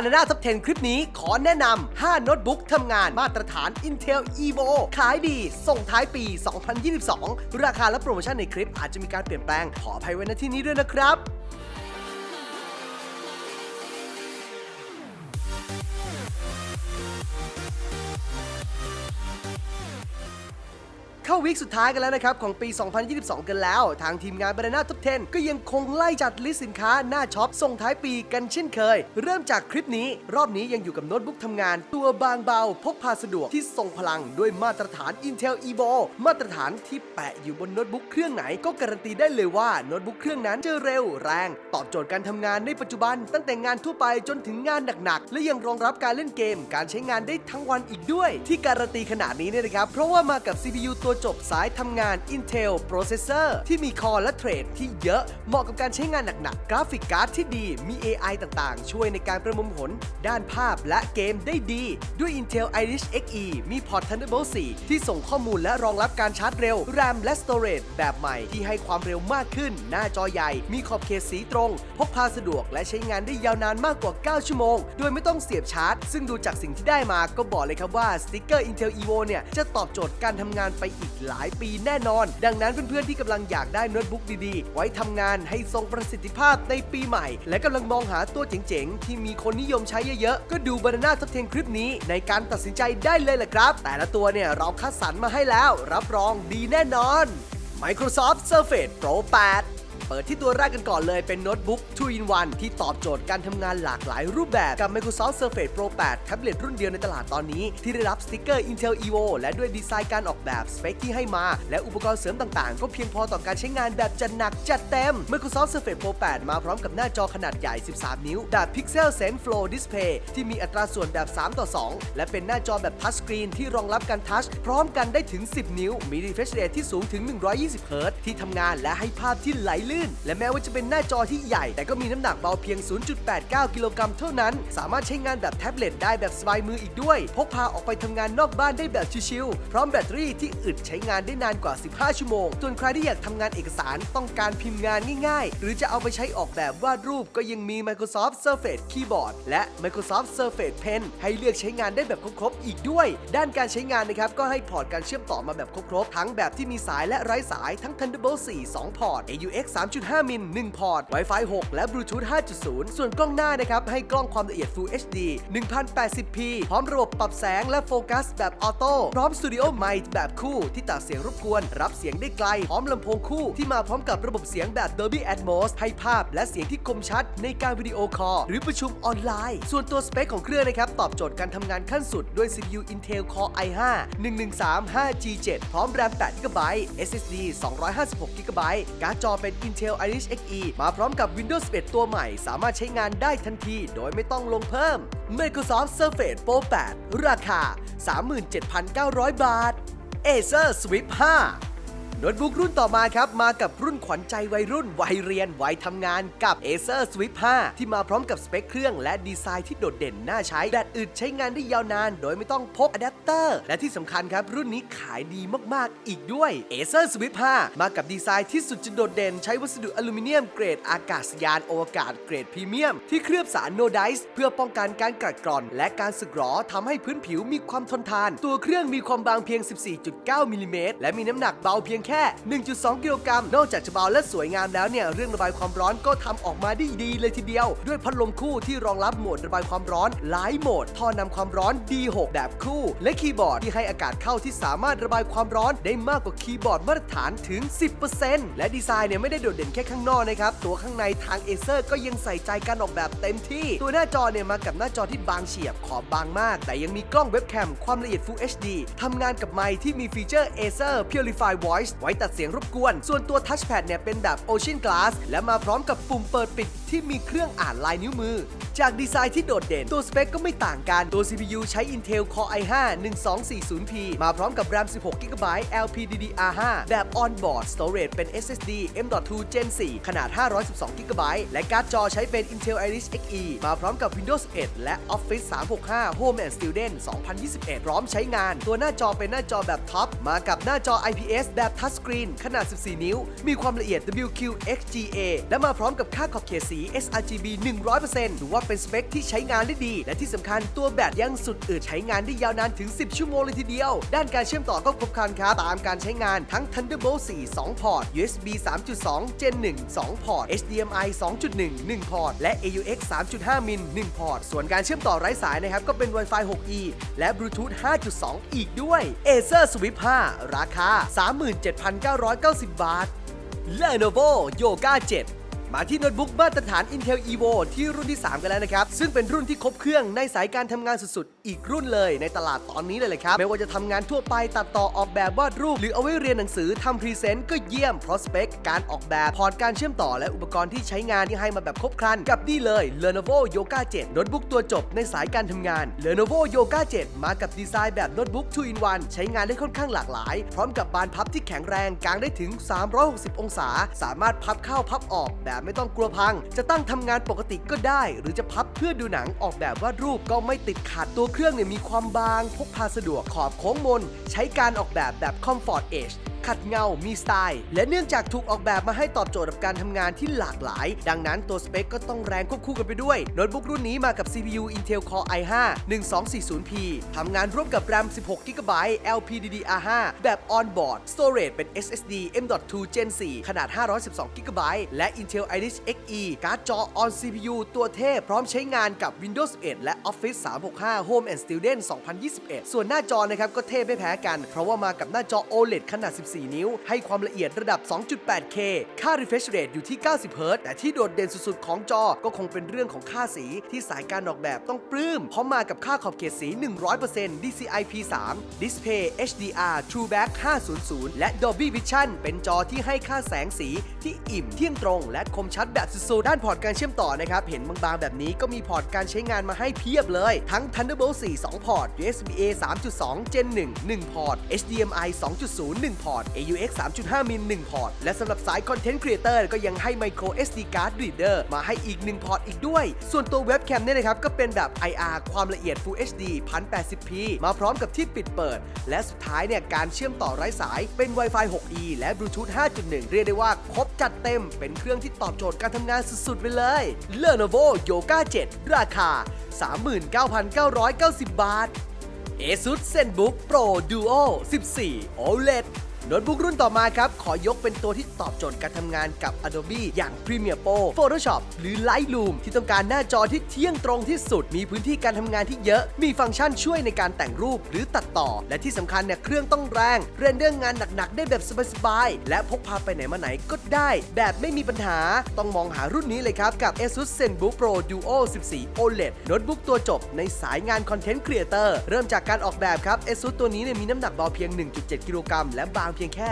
Banana Top 10 คลิปนี้ขอแนะนำ 5 โน้ตบุ๊กทำงานมาตรฐาน Intel Evo ขายดี ส่งท้ายปี 2022 ราคาและโปรโมชั่นในคลิปอาจจะมีการเปลี่ยนแปลง ขออภัยไว้ณที่นี้ด้วยนะครับ เข้าวีคสุดท้ายกันแล้วนะครับ ของปี 2022 กันแล้ว ทางทีมงาน Banana Top 10 ก็ยังคงไล่จัดลิสต์สินค้าหน้าช็อปส่งท้ายปีกันเช่นเคย เริ่มจากคลิปนี้ รอบนี้ยังอยู่กับโน้ตบุ๊กทำงาน ตัวบางเบา พกพาสะดวกที่ทรงพลังด้วยมาตรฐาน Intel Evo มาตรฐานที่แปะอยู่บนโน้ตบุ๊กเครื่องไหนก็การันตีได้เลยว่าโน้ตบุ๊กเครื่องนั้นจะเร็วแรง ตอบโจทย์การทำงานในปัจจุบัน ตั้งแต่งานทั่วไปจนถึงงานหนักๆและยังรองรับการเล่นเกม การใช้งานได้ทั้งวันอีกด้วย ที่การันตีขนาดนี้เนี่ยนะครับเพราะว่ามากับ CPU ตัวจบสายทำงาน Intel Processor ที่มีคอและเทรดที่เยอะเหมาะกับการใช้งานหนักๆ กราฟิกการ์ดที่ดี มี AI ต่างๆ ช่วยในการประมวลผล ด้านภาพและเกมได้ดี ด้วย Intel Iris Xe มีพอร์ต Thunderbolt 4 ที่ส่งข้อมูลและรองรับการชาร์จเร็ว RAM และ Storage แบบใหม่ที่ให้ความเร็วมากขึ้น หน้าจอใหญ่ มีขอบเขตสีตรง พกพาสะดวกและใช้งานได้ยาวนานมากกว่า 9 ชั่วโมง โดยไม่ต้องเสียบชาร์จ ซึ่งดูจากสิ่งที่ได้มาก็บอกเลยครับว่าสติกเกอร์ Intel Evo เนี่ยจะตอบโจทย์การทำงานไปอีกหลายปีแน่นอน ดังนั้นเพื่อนๆ ที่กำลังอยากได้โน้ตบุ๊กดีๆ ไว้ทำงานให้ทรงประสิทธิภาพในปีใหม่ และกำลังมองหาตัวเจ๋งๆ ที่มีคนนิยมใช้เยอะๆ ก็ดูบรรณาทับเทนคลิปนี้ในการตัดสินใจได้เลยแหละครับ แต่ละตัวเนี่ยเราคัดสรรมาให้แล้ว รับรองดีแน่นอน Microsoft Surface Pro 8 เปิดที่ตัวแรกกันก่อนเลยเป็นโน้ตบุ๊ก 2 in 1 ที่ตอบโจทย์การทำงานหลากหลายรูปแบบกับ Microsoft Surface Pro 8 แท็บเล็ตรุ่นเดียวในตลาดตอนนี้ ที่ได้รับสติกเกอร์ Intel Evo และด้วยดีไซน์การออกแบบสเปคที่ให้มา และอุปกรณ์เสริมต่างๆ ก็เพียงพอต่อการใช้งานแบบจัดหนักจัดเต็ม Microsoft Surface Pro 8 มาพร้อมกับหน้าจอขนาดใหญ่ 13 นิ้วแบบ Pixel Sense Flow Display ที่มีอัตราส่วนแบบ 3 ต่อ 2 และเป็นหน้าจอแบบทัชสกรีนที่รองรับการทัชพร้อมกันได้ถึง 10 นิ้ว มี refresh rate ที่สูงถึง 120เฮิรตที่ทำงานและให้ภาพที่ไหลลื่นและแม้ว่าจะเป็นหน้าจอที่ใหญ่ แต่ก็มีน้ำหนักเบาเพียง 0.89 กิโลกรัมเท่านั้น สามารถใช้งานแบบแท็บเล็ตได้แบบสบายมืออีกด้วย พกพาออกไปทำงานนอกบ้านได้แบบชิลๆ พร้อมแบตเตอรี่ที่อึดใช้งานได้นานกว่า 15 ชั่วโมง ส่วนใครที่อยากทำงานเอกสารต้องการพิมพ์งานง่าย ๆ หรือจะเอาไปใช้ออกแบบวาดรูปก็ยังมี Microsoft Surface Keyboard และ Microsoft Surface Pen ให้เลือกใช้งานได้แบบครบๆอีกด้วย ด้านการใช้งานนะครับก็ให้พอร์ตการเชื่อมต่อมาแบบครบๆทั้งแบบที่มีสายและไร้สายทั้ง Thunderbolt 4 2 พอร์ต AUX 3 3.5 มิล 1 พอร์ต Wi-Fi 6 และ Bluetooth 5.0 ส่วนกล้องหน้านะครับ ให้กล้องความละเอียด Full HD 1080p พร้อมระบบปรับแสงและโฟกัสแบบออโต้ พร้อมสตูดิโอไมค์แบบคู่ที่ตัดเสียงรบกวน รับเสียงได้ไกล พร้อมลำโพงคู่ที่มาพร้อมกับระบบเสียงแบบ Dolby Atmos ให้ภาพและเสียงที่คมชัดในการวิดีโอคอลหรือประชุมออนไลน์ ส่วนตัวสเปคของเครื่องนะครับ ตอบโจทย์การทำงานขั้นสุดด้วย CPU Intel Core i5 113 5G7 พร้อม RAM 8GB SSD 256GB การ์ดจอเป็น Intel Intel Iris Xe มาพร้อมกับ Windows 11 ตัวใหม่ สามารถใช้งานได้ทันที โดยไม่ต้องลงเพิ่ม Microsoft Surface Pro 8 ราคา 37,900 บาท Acer Swift 5 โน้ตบุ๊กรุ่นต่อมาครับ มากับรุ่นขวัญใจวัยรุ่น วัยเรียน วัยทำงานกับ Acer Swift 5 ที่มาพร้อมกับสเปคเครื่องและดีไซน์ที่โดดเด่นน่าใช้แบตอึดใช้งานได้ยาวนาน โดยไม่ต้องพกอะแดปเตอร์ และที่สำคัญครับ รุ่นนี้ขายดีมาก ๆ อีกด้วย Acer Swift 5 มากับดีไซน์ที่สุดจะโดดเด่น ใช้วัสดุอลูมิเนียมเกรดอากาศยานอวกาศเกรดพรีเมียม ที่เคลือบสารโนไดส์เพื่อป้องกันการกัดกร่อน และการสึกหรอทำให้พื้นผิวมีความทนทาน ตัวเครื่องมีความบางเพียง 14.9มิลลิเมตรและมีน้ำหนักเบาเพียงแค่ 1.2 กิโลกรัม นอกจากจะเบาและสวยงามแล้วเนี่ย เรื่องระบายความร้อนก็ทำออกมาได้ดีเลยทีเดียว ด้วยพัดลมคู่ที่รองรับโหมดระบายความร้อนหลายโหมด ท่อนำความร้อน D6 แบบคู่ และคีย์บอร์ดที่ให้อากาศเข้าที่สามารถระบายความร้อนได้มากกว่าคีย์บอร์ดมาตรฐานถึง 10%และดีไซน์เนี่ยไม่ได้โดดเด่นแค่ข้างนอกนะครับ ตัวข้างในทางเอเซอร์ก็ยังใส่ใจการออกแบบเต็มที่ ตัวหน้าจอเนี่ยมากับหน้าจอที่บางเฉียบขอบบางมาก แต่ยังมีกล้องเว็บแคมความละเอียด Full HD ทำงานกับไมค์ที่มีฟีเจอร์ Acer Purify Voice ไว้ตัดเสียงรบกวน ส่วนตัวทัชแพดเนี่ยเป็นแบบ Ocean Glass และมาพร้อมกับปุ่มเปิดปิด ที่มีเครื่องอ่านลายนิ้วมือ จากดีไซน์ที่โดดเด่น ตัวสเปคก็ไม่ต่างกัน ตัว CPU ใช้ Intel Core i5 1240p มาพร้อมกับ RAM 16GB LPDDR5 แบบ On-board Storage เป็น SSD M.2 Gen 4 ขนาด 512GB และการ์ดจอใช้เป็น Intel Iris Xe มาพร้อมกับ Windows 11 และ Office 365 Home and Student 2021 พร้อมใช้งาน ตัวหน้าจอเป็นหน้าจอแบบท็อป มากับหน้าจอ IPS แบบทัชสกรีนขนาด 14 นิ้ว มีความละเอียด WQXGA และมาพร้อมกับค่าขอบเขตสี sRGB 100%ถือว่าเป็นสเปคที่ใช้งานได้ดี และที่สำคัญตัวแบตยังสุดอึดใช้งานได้ยาวนานถึง 10 ชั่วโมงเลยทีเดียว ด้านการเชื่อมต่อก็ครบครันครับ ตามการใช้งานทั้ง Thunderbolt 4 2 พอร์ต USB 3.2 Gen 1 2 พอร์ต HDMI 2.1 1 พอร์ต และ AUX 3.5 มิล 1 พอร์ต ส่วนการเชื่อมต่อไร้สายนะครับ ก็เป็น Wi-Fi 6E และ Bluetooth 5.2 อีกด้วย Acer Swift 5 ราคา 37,990 บาท Lenovo Yoga 7 มาที่โน้ตบุ๊กมาตรฐาน Intel Evo ที่รุ่นที่ 3 กันแล้วนะครับ ซึ่งเป็นรุ่นที่ครบเครื่องในสายการทำงานสุดๆ อีกรุ่นเลยในตลาดตอนนี้เลยเลยครับ ไม่ว่าจะทำงานทั่วไปตัดต่อออกแบบวาดรูป หรือเอาไว้เรียนหนังสือทำพรีเซนต์ก็เยี่ยม เพราะสเปค การออกแบบพอร์ตการเชื่อมต่อและอุปกรณ์ที่ใช้งานที่ให้มาแบบครบครัน กับนี่เลย Lenovo Yoga 7โน้ตบุ๊กตัวจบในสายการทำงาน Lenovo Yoga 7 มากับดีไซน์แบบโน้ตบุ๊ก 2 in 1ใช้งานได้ค่อนข้างหลากหลาย พร้อมกับบานพับที่แข็งแรงกางได้ถึง 360 องศา สามารถพับเข้าพับออกแบบไม่ต้องกลัวพัง จะตั้งทำงานปกติก็ได้ หรือจะพับเพื่อดูหนังออกแบบวาดรูปก็ไม่ติดขัดตัวเครื่องเนี่ยมีความบาง พกพาสะดวกขอบโค้งมน ใช้การออกแบบแบบ Comfort Edge ขัดเงา มีสไตล์ และเนื่องจากถูกออกแบบมาให้ตอบโจทย์กับการทำงานที่หลากหลาย ดังนั้นตัวสเปคก็ต้องแรงควบคู่กันไปด้วย โน้ตบุ๊กรุ่นนี้มากับ CPU Intel Core i5 1240p ทำงานร่วมกับ RAM 16GB LPDDR5 แบบ On-board Storage เป็น SSD M.2 Gen 4 ขนาด 512GB และ Intel Iris Xe การ์ดจอ On CPU ตัวเทพ พร้อมใช้งานกับ Windows 11 และ Office 365 Home and Student 2021 ส่วนหน้าจอนะครับก็เทพไม่แพ้กัน เพราะว่ามากับหน้าจอ OLED ขนาด 14นิ้ว ให้ความละเอียดระดับ 2.8K ค่า refresh rate อยู่ที่ 90 Hz แต่ที่โดดเด่นสุดๆ ของจอก็คงเป็นเรื่องของค่าสีที่สายการออกแบบต้องปลื้ม เพราะมากับค่าขอบเขตสี 100% DCI P3 Display HDR TrueBack 500 และ Dolby Vision เป็นจอที่ให้ค่าแสงสีที่อิ่มเที่ยงตรง และคมชัดแบบสุดๆ ด้านพอร์ตการเชื่อมต่อนะครับ เห็นบางๆ แบบนี้ก็มีพอร์ตการใช้งานมาให้เพียบเลย ทั้ง Thunderbolt 4 2 พอร์ต USB A 3.2 Gen 1 1 พอร์ต HDMI 2.0 1 พอร์ต AUX 3.5 มิล1พอร์ต และสำหรับสาย Content Creator ก็ยังให้ Micro SD Card Reader มาให้อีก 1 พอร์ตอีกด้วย ส่วนตัวเว็บแคมเนี่ยนะครับ ก็เป็นแบบ IR ความละเอียด Full HD 1080p มาพร้อมกับที่ปิดเปิด และสุดท้ายเนี่ย การเชื่อมต่อไร้สายเป็น Wi-Fi 6E และ Bluetooth 5.1 เรียกได้ว่าครบจัดเต็ม เป็นเครื่องที่ตอบโจทย์การทำงานสุดๆไปเลย Lenovo Yoga 7 ราคา 39,990 บาท ASUS ZenBook Pro Duo 14 OLED โน้ตบุ๊กรุ่นต่อมาครับ ขอยกเป็นตัวที่ตอบโจทย์การทำงานกับ Adobe อย่าง Premiere Pro Photoshop หรือ Lightroom ที่ต้องการหน้าจอที่เที่ยงตรงที่สุด มีพื้นที่การทำงานที่เยอะ มีฟังก์ชันช่วยในการแต่งรูปหรือตัดต่อ และที่สำคัญเนี่ยเครื่องต้องแรง เรนเดอร์งานหนักๆ ได้แบบสบายๆ และพกพาไปไหนมาไหนก็ได้ แบบไม่มีปัญหา ต้องมองหารุ่นนี้เลยครับกับ ASUS ZenBook Pro Duo 14 OLED โน้ตบุ๊กตัวจบในสายงาน Content Creator เริ่มจากการออกแบบครับ ASUS ตัวนี้เนี่ยมีน้ำหนักเบาเพียง 1.7 กิโลกรัมและบางเพียงแค่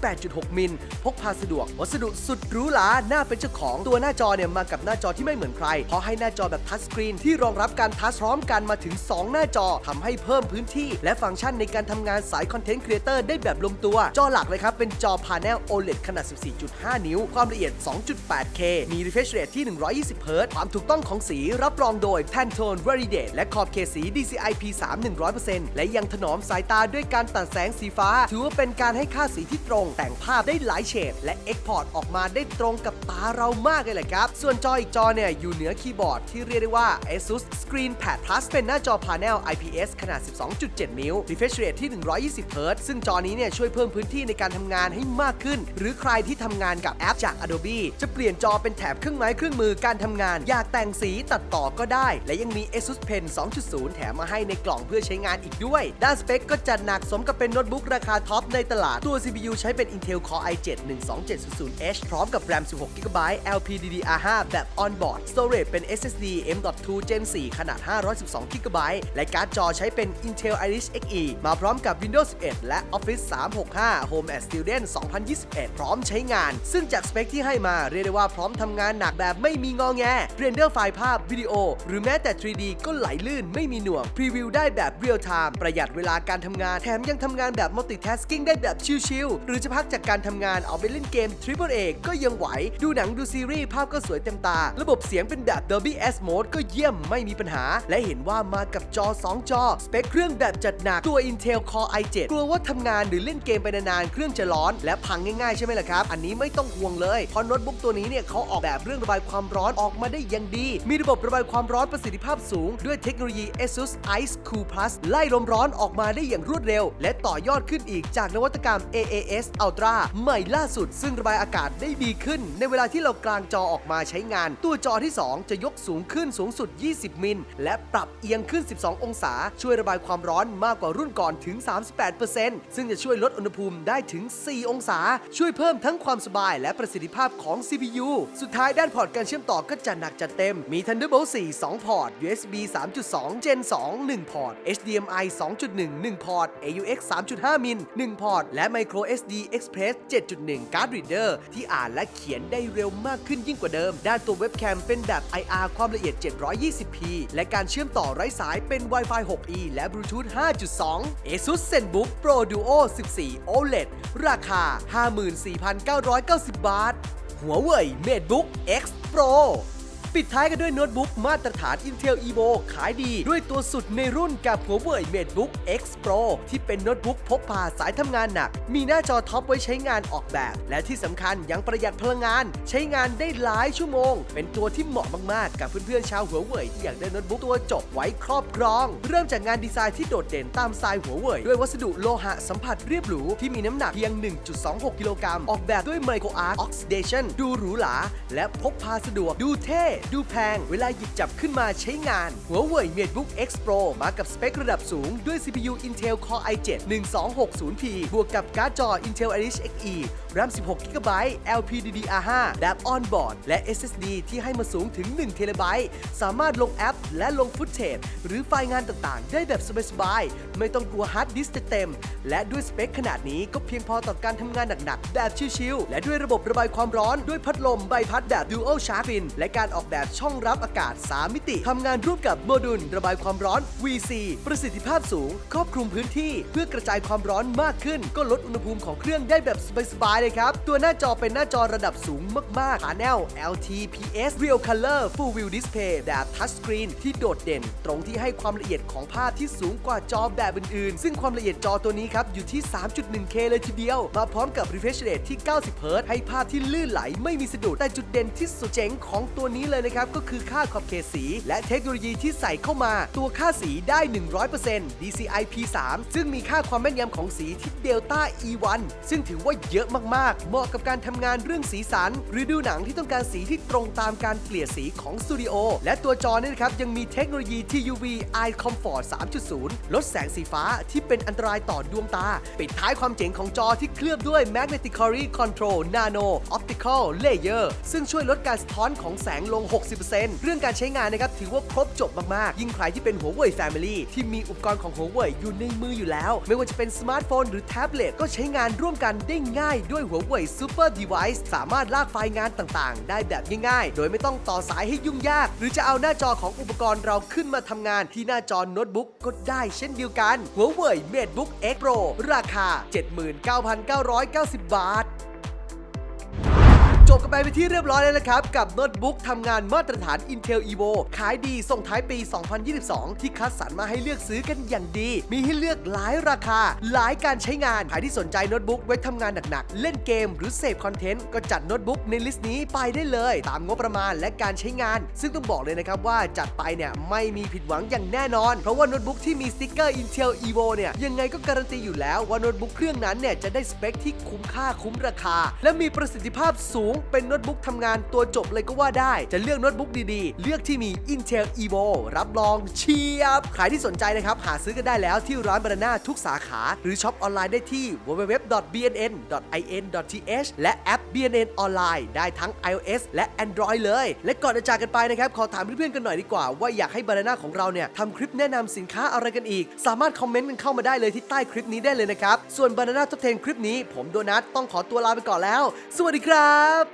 18.6 มิล พกพาสะดวก วัสดุสุดหรูหราน่าเป็นเจ้าของตัวหน้าจอเนี่ยมากับหน้าจอที่ไม่เหมือนใคร เพราะให้หน้าจอแบบทัชสกรีนที่รองรับการทัชพร้อมกันมาถึง 2 หน้าจอทำให้เพิ่มพื้นที่ และฟังก์ชันในการทำงานสายคอนเทนต์ครีเอเตอร์ได้แบบลงตัว จอหลักเลยครับ เป็นจอพาเนล OLED ขนาด 14.5 นิ้ว ความละเอียด 2.8K มี refresh rate ที่ 120 Hz ความถูกต้องของสีรับรองโดย Pantone Validate และขอบเขตสี DCI P3 100%และยังถนอมสายตาด้วยการตัดแสงสีฟ้า ถือว่าเป็นการให้ค่าสีที่ตรง แต่งภาพได้หลายเฉดและ Export ออกมาได้ตรงกับตาเรามากเลยแหละครับ ส่วนจออีกจอเนี่ย อยู่เหนือคีย์บอร์ดที่เรียกได้ว่า ASUS ScreenPad Plus เป็นหน้าจอพาเนล IPS ขนาด 12.7 นิ้ว refresh rate ที่ 120 Hz ซึ่งจอนี้เนี่ยช่วยเพิ่มพื้นที่ในการทำงานให้มากขึ้น หรือใครที่ทำงานกับแอปจาก Adobe จะเปลี่ยนจอเป็นแถบเครื่องไม้เครื่องมือการทำงาน อยากแต่งสีตัดต่อก็ได้ และยังมี ASUS Pen 2.0 แถมมาให้ในกล่องเพื่อใช้งานอีกด้วย ด้านสเปคก็จัดหนักสมกับเป็นโน้ตบุ๊กราคาท็อปในตลาดตัว CPU ใช้เป็น Intel Core i7 12700H พร้อมกับ RAM 16GB LPDDR5 แบบ On-board Storage เป็น SSD M.2 Gen 4 ขนาด 512GB และการ์ดจอใช้เป็น Intel Iris Xe มาพร้อมกับ Windows 11 และ Office 365 Home and Student 2021 พร้อมใช้งาน ซึ่งจากสเปคที่ให้มาเรียกได้ว่าพร้อมทำงานหนักแบบไม่มีงอแง เรนเดอร์ไฟล์ภาพวิดีโอ หรือแม้แต่ 3D ก็ไหลลื่นไม่มีหน่วง พรีวิวได้แบบเรียลไทม์ประหยัดเวลาการทำงาน แถมยังทำงานแบบ multitasking ได้แบบแบบชิลๆหรือจะพักจากการทำงานเอาไปเล่นเกม Triple A ก็ยังไหว ดูหนังดูซีรีส์ภาพก็สวยเต็มตา ระบบเสียงเป็นแบบ Dolby S Mode ก็เยี่ยมไม่มีปัญหา และเห็นว่ามากับจอ 2 จอ สเปคเครื่องแบบจัดหนักตัว Intel Core i7 กลัวว่าทำงานหรือเล่นเกมไปนานๆเครื่องจะร้อน และพังง่ายๆใช่ไหมล่ะครับ อันนี้ไม่ต้องห่วงเลยเพราะโน้ตบุ๊กตัวนี้เนี่ยเขาออกแบบเรื่องระบายความร้อนออกมาได้อย่างดี มีระบบระบายความร้อนประสิทธิภาพสูง ด้วยเทคโนโลยี ASUS Ice Cool Plus ไล่ลมร้อนออกมาได้อย่างรวดเร็ว และต่อยอดขึ้นอีกจากนวัตกรรมการ AAS Ultra ใหม่ล่าสุด ซึ่งระบายอากาศได้ดีขึ้น ในเวลาที่เรากลางจอออกมาใช้งาน ตัวจอที่ 2 จะยกสูงขึ้นสูงสุด 20 มิล และปรับเอียงขึ้น 12 องศา ช่วยระบายความร้อนมากกว่ารุ่นก่อนถึง 38%ซึ่งจะช่วยลดอุณหภูมิได้ถึง 4 องศา ช่วยเพิ่มทั้งความสบายและประสิทธิภาพของ CPU สุดท้ายด้านพอร์ตการเชื่อมต่อก็จะหนักจัดเต็ม มี Thunderbolt 4 2 พอร์ต USB 3.2 Gen 2 1 พอร์ต HDMI 2.1 1 พอร์ต AUX 3.5 มิล 1 พอร์ตและ Micro SD Express 7.1 Card Reader ที่อ่านและเขียนได้เร็วมากขึ้นยิ่งกว่าเดิม ด้านตัวเว็บแคมเป็นแบบ IR ความละเอียด 720p และการเชื่อมต่อไร้สายเป็น Wi-Fi 6E และ Bluetooth 5.2 ASUS ZenBook Pro Duo 14 OLED ราคา 54,990 บาท หัวเว่ย MateBook X Pro ปิดท้ายกันด้วยโน้ตบุ๊กมาตรฐาน Intel Evo ขายดีด้วยตัวสุดในรุ่นกับหัวเว่ย MateBook X Pro ที่เป็นโน้ตบุ๊กพกพาสายทำงานหนัก มีหน้าจอท็อปไว้ใช้งานออกแบบ และที่สำคัญยังประหยัดพลังงาน ใช้งานได้หลายชั่วโมง เป็นตัวที่เหมาะมากๆ กับเพื่อนๆชาวหัวเว่ยที่อยากได้โน้ตบุ๊กตัวจบไว้ครอบครอง เริ่มจากงานดีไซน์ที่โดดเด่นตามสไตล์หัวเว่ยด้วยวัสดุโลหะสัมผัสเรียบหรูที่มีน้ำหนักเพียง 1.26 กิโลกรัมออกแบบด้วย Micro Arc Oxidation ดูหรูหราและพกพาสะดวกดูเท่ดูแพง เวลาหยิบจับขึ้นมาใช้งาน หัวเว่ย MateBook X Pro มากับสเปคระดับสูงด้วย CPU Intel Core i7 1260p บวกกับการ์ดจอ Intel Iris Xe RAM 16GB LPDDR5 แบบ On-board และ SSD ที่ให้มาสูงถึง 1 t b สามารถลงแอป และลงฟุตเทจหรือไฟล์งานต่างๆ ได้แบบสบายๆ ไม่ต้องกลัวฮาร์ดดิสก์จะเต็ม และด้วยสเปคขนาดนี้ก็เพียงพอต่อการทำงานหนักๆ แบบชิลๆ และด้วยระบบระบายความร้อนด้วยพัดลมใบพัดแบบ Dual Shark Fin และการออกแบบช่องรับอากาศ 3 มิติทำงานร่วมกับโมดูลระบายความร้อน VC ประสิทธิภาพสูง ครอบคลุมพื้นที่ เพื่อกระจายความร้อนมากขึ้น ก็ลดอุณหภูมิของเครื่องได้แบบสบายๆเลยครับ ตัวหน้าจอเป็นหน้าจอระดับสูงมากๆ Panel LTPS Real Color Full View Display แบบ Touch Screen ที่โดดเด่น ตรงที่ให้ความละเอียดของภาพที่สูงกว่าจอแบบอื่นๆ ซึ่งความละเอียดจอตัวนี้ครับ อยู่ที่ 3.1K เลยทีเดียว มาพร้อมกับ refresh rate ที่ 90 Hz ให้ภาพที่ลื่นไหลไม่มีสะดุด แต่จุดเด่นที่สุดเจ๋งของตัวนี้เลยนะครับ ก็คือค่าขอบเขตสี และเทคโนโลยีที่ใส่เข้ามา ตัวค่าสีได้ 100% DCI P3 ซึ่งมีค่าความแม่นยำของสีที่ Delta E1 ซึ่งถือว่าเยอะมากๆเหมาะกับการทำงานเรื่องสีสัน หรือดูหนังที่ต้องการสีที่ตรงตามการเกลี่ยสีของสตูดิโอ และตัวจอเนี่ยนะครับ ยังมีเทคโนโลยี TUV Eye Comfort 3.0 ลดแสงสีฟ้าที่เป็นอันตรายต่อดวงตา ปิดท้ายความเจ๋งของจอที่เคลือบด้วย Magnetically Control Nano Optical Layer ซึ่งช่วยลดการสะท้อนของแสงลง 60%เรื่องการใช้งานนะครับถือว่าครบจบมาก ๆ ยิ่งใครที่เป็นหัวเว่ย Family ที่มีอุปกรณ์ของหัวเว่ยอยู่ในมืออยู่แล้ว ไม่ว่าจะเป็นสมาร์ทโฟนหรือแท็บเล็ตก็ใช้งานร่วมกันได้ง่ายด้วยหัวเว่ยซูเปอร์ดีไวซ์สามารถลากไฟล์งานต่างๆ ได้แบบง่ายๆ โดยไม่ต้องต่อสายให้ยุ่งยาก หรือจะเอาหน้าจอของอุปกรณ์เราขึ้นมาทำงานที่หน้าจอโน้ตบุ๊กก็ได้เช่นเดียวกันหัวเว่ยเมดบุ๊กเอ็กโปรราคา 79,990 บาท บกันไปเป็นที่เรียบร้อยแล้วนะครับ กับโน้ตบุ๊กทำงานมาตรฐาน Intel Evo ขายดีส่งท้ายปี 2022 ที่คัดสรรมาให้เลือกซื้อกันอย่างดี มีให้เลือกหลายราคา หลายการใช้งาน ใครที่สนใจโน้ตบุ๊กไว้ทำงานหนักๆ เล่นเกมหรือเสพคอนเทนต์ก็จัดโน้ตบุ๊กในลิสต์นี้ไปได้เลย ตามงบประมาณและการใช้งาน ซึ่งต้องบอกเลยนะครับว่าจัดไปเนี่ยไม่มีผิดหวังอย่างแน่นอน เพราะว่าโน้ตบุ๊กที่มีสติ๊กเกอร์ Intel Evo เนี่ยยังไงก็การันตีอยู่แล้วว่าโน้ตบุ๊กเครื่องนั้นเนี่ยจะได้สเปคที่คุ้มค่าคุ้มราคา และมีประสิทธิภาพสูงเป็นโน้ตบุ๊กทำงานตัวจบเลยก็ว่าได้ จะเลือกโน้ตบุ๊กดีๆ เลือกที่มี Intel Evo รับรองเชียบ ใครที่สนใจนะครับ หาซื้อกันได้แล้วที่ร้านบานาน่าทุกสาขา หรือช็อปออนไลน์ได้ที่ www.bnn.in.th และแอป BNN ออนไลน์ได้ทั้ง iOS และ Android เลย และก่อนจะจากกันไปนะครับ ขอถามเพื่อนๆกันหน่อยดีกว่า ว่าอยากให้บานาน่าของเราเนี่ยทำคลิปแนะนำสินค้าอะไรกันอีก สามารถคอมเมนต์กันเข้ามาได้เลยที่ใต้คลิปนี้ได้เลยนะครับส่วนบานาน่าท็อป10คลิปนี้ ผมโดนัทต้องขอตัวลาไปก่อนแล้ว สวัสดีครับ